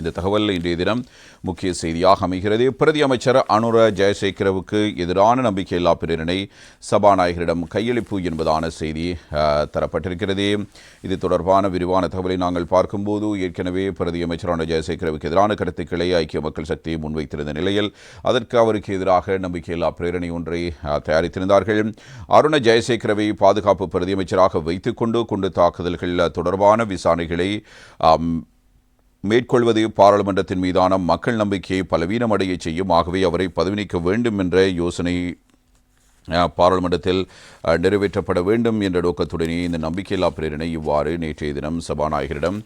இந்த தகவல் இன்றைய தினம் முக்கிய செய்தியாக அமைகிறது. பிரதி அமைச்சர் அனுர ஜெயசேகரவுக்கு எதிரான நம்பிக்கையில்லா பிரிவினை சபாநாயகரிடம் கையளிப்பு என்பதான செய்தி தரப்பட்டிருக்கிறது. இது தொடர்பான விரிவான தகவலை நாங்கள் பார்க்கும்போது ஏற்கனவே பிரதி அமைச்சரான ஜெயசேகரவுக்கு எதிரான கருத்துக்களை ஐக்கிய மக்கள் சக்தி முன்வைத்திருந்த நிலையில் அதற்கு அவருக்கு எதிராக நம்பிக்கையில்லா பிரேரணை ஒன்றை தயாரித்திருந்தார்கள். அருண ஜெயசேகரவை பாதுகாப்பு பிரதி அமைச்சராக வைத்துக்கொண்டு கொண்டு தாக்குதல்கள் தொடர்பான விசாரணைகளை மேற்கொள்வது பாராளுமன்றத்தின் மீதான மக்கள் நம்பிக்கையை பலவீனமடைய செய்யும். ஆகவே அவரை பதவி நீக்க வேண்டும் என்ற யோசனை பாராளுமன்றத்தில் நிறைவேற்றப்பட வேண்டும் என்ற நோக்கத்துடனே இந்த நம்பிக்கையில்லா பிரேரணை இவ்வாறு நேற்றைய தினம் சபாநாயகரிடம்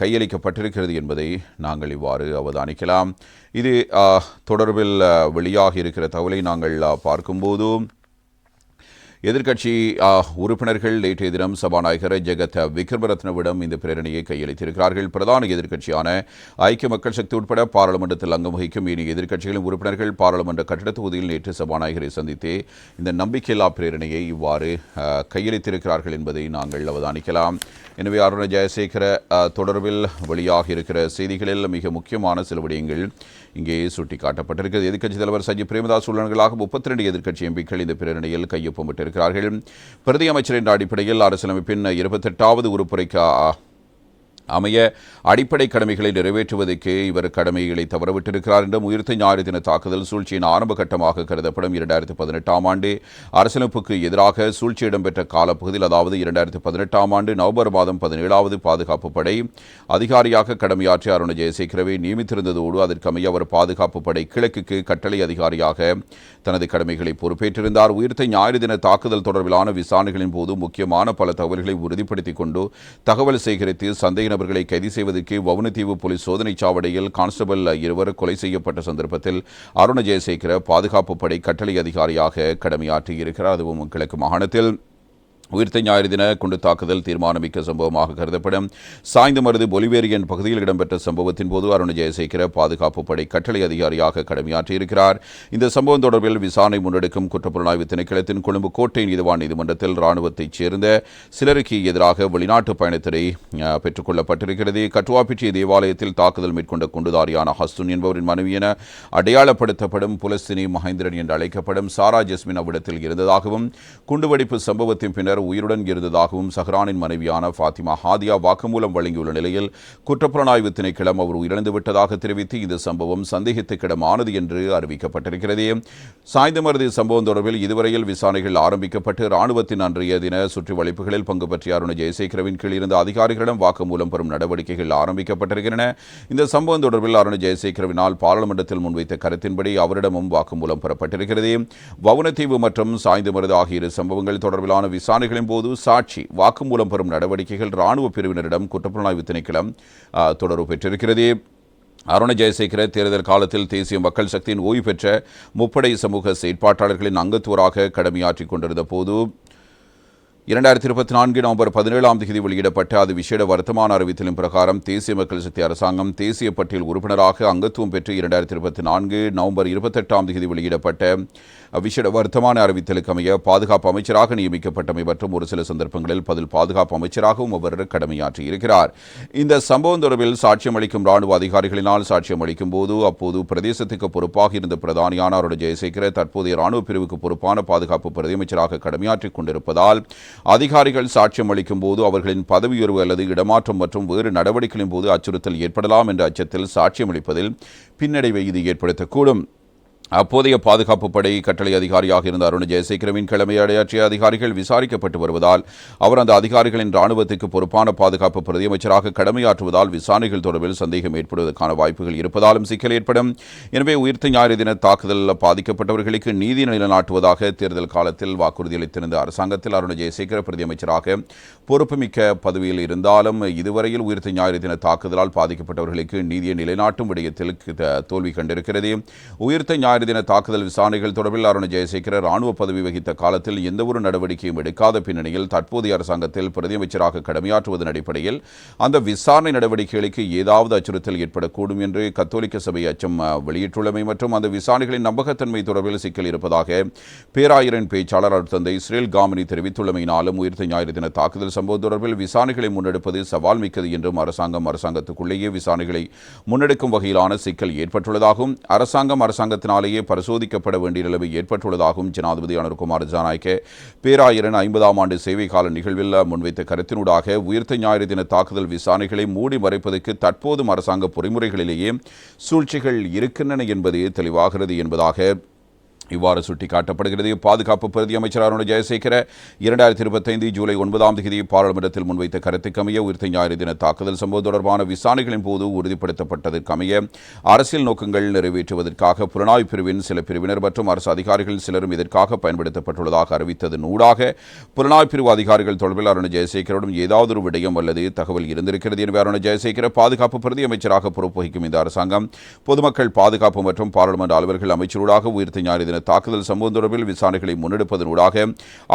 கையளிக்கப்பட்டிருக்கிறது என்பதை நாங்கள் இவ்வாறு அவதானிக்கலாம். இது தொடர்பில் வெளியாகி இருக்கிற தகவலை நாங்கள் பார்க்கும்போதும் எதிர்க்கட்சி உறுப்பினர்கள் நேற்றைய தினம் சபாநாயகர் ஜெகத் விக்ரமரத்னவிடம் இந்த பிரேரணையை கையளித்திருக்கிறார்கள். பிரதான எதிர்க்கட்சியான ஐக்கிய மக்கள் சக்தி உட்பட பாராளுமன்றத்தில் அங்கம் வகிக்கும் இனி எதிர்க்கட்சிகளின் உறுப்பினர்கள் பாராளுமன்ற கட்டிட தொகுதியில் நேற்று சபாநாயகரை சந்தித்து இந்த நம்பிக்கையில்லா பிரேரணையை இவ்வாறு கையளித்திருக்கிறார்கள் என்பதை நாங்கள் அவதானிக்கலாம். எனவே அருண ஜெயசேகர தொடர்பில் வெளியாக இருக்கிற செய்திகளில் மிக முக்கியமான சில விடயங்கள் இங்கே சுட்டிக்காட்டப்பட்டிருக்கிறது. எதிர்க்கட்சித் தலைவர் சஜித் பிரேமதாஸ் உள்ளவர்களாக முப்பத்தி ரெண்டு எதிர்க்கட்சி எம்பிக்கள் இந்த பிரேரணையில் கையொப்பமிட்டிருக்கிறார்கள் பிரதி அமைச்சர் என்ற அடிப்படையில் அரசியலமைப்பின் இருபத்தெட்டாவது உறுப்புரைக்கு அமைய அடிப்படை கடமைகளை நிறைவேற்றுவதற்கு இவர் கடமைகளை தவறவிட்டிருக்கிறார் என்றும் உயிர்த்த ஞாயிறு தின தாக்குதல் சூழ்ச்சியின் ஆரம்ப கட்டமாக கருதப்படும். இரண்டாயிரத்தி பதினெட்டாம் ஆண்டு அரசமைப்புக்கு எதிராக சூழ்ச்சி இடம்பெற்ற காலப்பகுதியில் அதாவது இரண்டாயிரத்தி பதினெட்டாம் ஆண்டு நவம்பர் மாதம் பதினேழாவது பாதுகாப்பு படை அதிகாரியாக கடமையாற்றிய அருண ஜெயசேகரவை நியமித்திருந்ததோடு அதற்கமைய அவர் பாதுகாப்பு படை கிழக்குக்கு கட்டளை அதிகாரியாக தனது கடமைகளை பொறுப்பேற்றிருந்தார். உயிர்த்த ஞாயிறு தின தாக்குதல் தொடர்பிலான விசாரணைகளின் போது முக்கியமான பல தகவல்களை உறுதிப்படுத்திக் கொண்டு தகவல் சேகரித்து சந்தேக நபர்களை கைது செய்வதற்கு வவுனதீவு போலீஸ் சோதனைச் சாவடியில் கான்ஸ்டபிள் இருவர் கொலை செய்யப்பட்ட சந்தர்ப்பத்தில் அருண ஜெயசேகர பாதுகாப்பு படை கட்டளை அதிகாரியாக கடமையாற்றியிருக்கிறார். அதுவும் கிழக்கு மாகாணத்தில். உயிர்த்த ஞாயிறு தின குண்டு தாக்குதல் தீர்மானமிக்க சம்பவமாக கருதப்படும். சாய்ந்தமருது பொலிவேரியன் பகுதியில் இடம்பெற்ற சம்பவத்தின் போது அருண் ஜெயசேகர பாதுகாப்பு படை கட்டளை அதிகாரியாக கடமையாற்றியிருக்கிறார். இந்த சம்பவம் தொடர்பில் விசாரணை முன்னெடுக்கும் குற்றப்புலனாய்வு திணைக்களத்தின் கொழும்பு கோட்டை நீதிவான் நீதிமன்றத்தில் இராணுவத்தைச் சேர்ந்த சிலருக்கு எதிராக வெளிநாட்டு பயணத்தினை பெற்றுக்கொள்ளப்பட்டிருக்கிறது. பெற்றுக் கொள்ளப்பட்டிருக்கிறது தேவாலயத்தில் தாக்குதல் மேற்கொண்ட குண்டுதாரியான ஹஸ்துன் என்பவரின் மனைவி என அடையாளப்படுத்தப்படும் புலஸ்தினி மகேந்திரன் என்று அழைக்கப்படும் சாரா ஜஸ்மின் அவ்விடத்தில் இருந்ததாகவும் குண்டுவெடிப்பு சம்பவத்தின் பின்னர் உயிருடன் இருந்ததாகவும் சஹ்ரானின் மனைவியான ஃபாத்திமா ஹாதியா வாக்குமூலம் வழங்கியுள்ள நிலையில் குற்றப்புலனாய்வு திணைக்களம் அவர் உயிரிழந்துவிட்டதாக தெரிவித்து இந்த சம்பவம் சந்தேகத்துக்கிடமானது என்று அறிவிக்கப்பட்டிருக்கிறது. சாய்ந்தமருது சம்பவம் தொடர்பில் இதுவரையில் விசாரணைகள் ஆரம்பிக்கப்பட்டு ராணுவத்தின் அன்றைய தின சுற்றி வளைப்புகளில் பங்கு பற்றிய அருண ஜெயசேகரவின் கீழ் இருந்த அதிகாரிகளிடம் வாக்குமூலம் பெறும் நடவடிக்கைகள் ஆரம்பிக்கப்பட்டிருக்கின்றன. இந்த சம்பவம் தொடர்பில் அருண் ஜெயசேகரவினால் பாராளுமன்றத்தில் முன்வைத்த கருத்தின்படி அவரிடமும் வாக்குமூலம் பெறப்பட்டிருக்கிறது. வவுனத்தீவு மற்றும் சாய்ந்தமருது ஆகிய இரு சம்பவங்கள் தொடர்பிலான விசாரணை விசாரணைகளின் போது சாட்சி வாக்குமூலம் பெறும் நடவடிக்கைகள் ராணுவ பிரிவினரிடம் குற்றப்புலனாய்வு திணைக்களம் தொடர்பு பெற்றிருக்கிறது. அருண ஜெயசேகர தேர்தல் காலத்தில் தேசிய மக்கள் சக்தியின் ஓய்வு பெற்ற முப்படை சமூக செயற்பாட்டாளர்களின் அங்கத்துவராக கடமையாற்றிக் கொண்டிருந்த போது இரண்டாயிரத்தி இருபத்தி நான்கு நவம்பர் பதினேழாம் தேதி வெளியிடப்பட்ட அது விசேட வர்த்தமான அறிவித்தலின் பிரகாரம் தேசிய மக்கள் சக்தி அரசாங்கம் தேசிய பட்டியல் உறுப்பினராக அங்கத்துவம் பெற்று இரண்டாயிரத்தி இருபத்தி நான்கு நவம்பர் இருபத்தெட்டாம் தேதி வெளியிடப்பட்ட விசேட வர்த்தமான அறிவித்தலுக்கு அமைய பாதுகாப்பு அமைச்சராக நியமிக்கப்பட்டமை மற்றும் ஒரு சில சந்தர்ப்பங்களில் பதில் பாதுகாப்பு அமைச்சராகவும் அவர் கடமையாற்றியிருக்கிறார் இந்த சம்பவம் தொடர்பில் சாட்சியம் அளிக்கும் ராணுவ அதிகாரிகளினால் சாட்சியம் அளிக்கும் போது அப்போது பிரதேசத்துக்கு பொறுப்பாக இருந்த பிரதானியான அருண் ஜெயசேகர தற்போதைய ராணுவ பிரிவுக்கு பொறுப்பான பாதுகாப்பு பிரதியமைச்சராக கடமையாற்றிக் கொண்டிருப்பதால் அதிகாரிகள் சாட்சியம் அளிக்கும் போது அவர்களின் பதவியர்வு அல்லது இடமாற்றம் மற்றும் வேறு நடவடிக்கைகளின் போது அச்சுறுத்தல் ஏற்படலாம் என்ற அச்சத்தில் சாட்சியம் அளிப்பதில் பின்னடைவை இது ஏற்படுத்தக்கூடும். அப்போதைய பாதுகாப்பு படை கட்டளை அதிகாரியாக இருந்த அருண் ஜெயசேகரவின் கிழமையடையாற்றிய அதிகாரிகள் விசாரிக்கப்பட்டு வருவதால் அவர் அந்த அதிகாரிகளின் ராணுவத்துக்கு பொறுப்பான பாதுகாப்பு பிரதியமைச்சராக கடமையாற்றுவதால் விசாரணைகள் தொடர்பில் சந்தேகம் ஏற்படுவதற்கான வாய்ப்புகள் இருப்பதாலும் சிக்கல் ஏற்படும். எனவே உயிர்த்த ஞாயிறு தின தாக்குதலில் பாதிக்கப்பட்டவர்களுக்கு நீதி நிலைநாட்டுவதாக தேர்தல் காலத்தில் வாக்குறுதியளித்திருந்த அரசாங்கத்தில் அருண் ஜெயசேகர பிரதியமைச்சராக பொறுப்புமிக்க பதவியில் இருந்தாலும் இதுவரையில் உயிர்த்த ஞாயிறு தின தாக்குதலால் பாதிக்கப்பட்டவர்களுக்கு நீதியை நிலைநாட்டும் விடயத்தில் தோல்வி கண்டிருக்கிறது. உயிர்த்த ஞாயிறு ஞாயிறு தின தாக்குதல் விசாரணைகள் தொடர்பில் அருண் ஜெயசேகர ராணுவ பதவி வகித்த காலத்தில் எந்தவொரு நடவடிக்கையும் எடுக்காத பின்னணியில் தற்போதைய அரசாங்கத்தில் பிரதியமைச்சராக கடமையாற்றுவதன் அடிப்படையில் அந்த விசாரணை நடவடிக்கைகளுக்கு ஏதாவது அச்சுறுத்தல் ஏற்படக்கூடும் என்று கத்தோலிக்க சபை அச்சம் வெளியிட்டுள்ளமை மற்றும் அந்த விசாரணைகளின் நம்பகத்தன்மை தொடர்பில் சிக்கல் இருப்பதாக பேராயரின் பேச்சாளர் தந்தை இஸ்ரேல் காமினி தெரிவித்துள்ளமையினாலும் உயிர்த்த ஞாயிறு தின தாக்குதல் சம்பவம் தொடர்பில் விசாரணைகளை முன்னெடுப்பது சவால் மிக்கது என்றும் அரசாங்கம் அரசாங்கத்துக்குள்ளேயே விசாரணைகளை முன்னெடுக்கும் வகையிலான சிக்கல் ஏற்பட்டுள்ளதாகவும் அரசாங்கம் அரசாங்கத்தினாலே அரசாங்கத்தினாலேயே பரிசோதிக்கப்பட வேண்டிய நிலைமை ஏற்பட்டுள்ளதாகவும் ஜனாதிபதி அனுர்குமார் ஜனநாயக்க பேராயிரன் ஐம்பதாம் ஆண்டு சேவை கால நிகழ்வில் முன்வைத்த கருத்தினூடாக உயிர்த்த ஞாயிறு தின தாக்குதல் விசாரணைகளை மூடி மறைப்பதற்கு தற்போதும் அரசாங்க பொறிமுறைகளிலேயே சூழ்ச்சிகள் இருக்கின்றன என்பது தெளிவாகிறது என்பதாக இவ்வாறு சுட்டிக்காட்டப்படுகிறது. பாதுகாப்பு பிரதி அமைச்சர் அருண் ஜெயசேகர இரண்டாயிரத்தி இருபத்தைந்து ஜூலை ஒன்பதாம் தேதி பாராளுமன்றத்தில் முன்வைத்த கருத்துக்கமைய உயிர்த்த ஞாயிறு தின தாக்குதல் சம்பவம் தொடர்பான விசாரணைகளின் போது உறுதிப்படுத்தப்பட்டதற்கமைய அரசியல் நோக்கங்கள் நிறைவேற்றுவதற்காக புலனாய்வு பிரிவின் சில பிரிவினர் மற்றும் அரசு அதிகாரிகள் சிலரும் இதற்காக பயன்படுத்தப்பட்டுள்ளதாக அறிவித்ததன் ஊடாக புலனாய்வு பிரிவு அதிகாரிகள் தொடர்பில் அருண் ஜெயசேகரிடம் ஏதாவது ஒரு விடயம் அல்லது தகவல் இருந்திருக்கிறது எனவே அருண் ஜெயசேகர பாதுகாப்பு பிரதி அமைச்சராக பொறுப்பு வகிக்கும் இந்த அரசாங்கம் பொதுமக்கள் பாதுகாப்பு மற்றும் பாராளுமன்ற அலுவலர்கள் அமைச்சரூடாக உயிர்த்த ஞாயிறு தின தாக்குதல் சம்பவம் தொடர்பில் விசாரணைகளை முன்னெடுப்பதனூடாக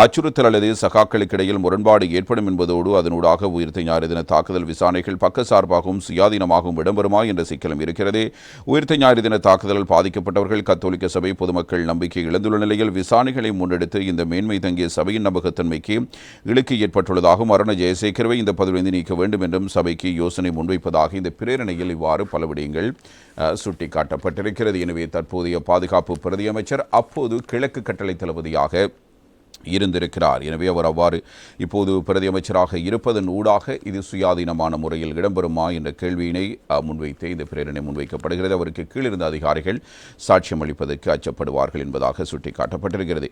அச்சுறுத்தல் அல்லது சகாக்களுக்கிடையில் முரண்பாடு ஏற்படும் என்பதோடு அதனூடாக உயிர்த்த ஞாயிறு தின தாக்குதல் விசாரணைகள் பக்கசார்பாகவும் சுயாதீனமாகவும் இடம்பெறுமா என்ற சிக்கலும் இருக்கிறது. உயிர்த்த ஞாயிறு தின தாக்குதலால் பாதிக்கப்பட்டவர்கள் கத்தோலிக்க சபை பொதுமக்கள் நம்பிக்கை இழந்துள்ள நிலையில் விசாரணைகளை முன்னெடுத்து இந்த மேன்மை தங்கிய சபையின் நம்பகத்தன்மைக்கு இழுக்கு ஏற்பட்டுள்ளதாகவும் மரண ஜெயசேகரவை இந்த பதவியிலிருந்து நீக்க வேண்டும் என்றும் சபைக்கு யோசனை முன்வைப்பதாக இந்த பிரேரணையில் இவ்வாறு பல விடயங்கள் சுட்டிக்காட்டப்பட்டிருக்கிறது. எனவே தற்போதைய பாதுகாப்பு பிரதியமைச்சர் அப்போது கிழக்கு கட்டளை தளபதியாக இருந்திருக்கிறார். எனவே அவர் அவ்வாறு இப்போது பிரதி அமைச்சராக இருப்பதன் ஊடாக இது சுயாதீனமான முறையில் இடம்பெறுமா என்ற கேள்வியினை முன்வைத்து இந்த பிரேரணை முன்வைக்கப்படுகிறது. அவருக்கு கீழிருந்த அதிகாரிகள் சாட்சியம் அளிப்பதற்கு அச்சப்படுவார்கள் என்பதாக சுட்டிக்காட்டப்பட்டிருக்கிறது.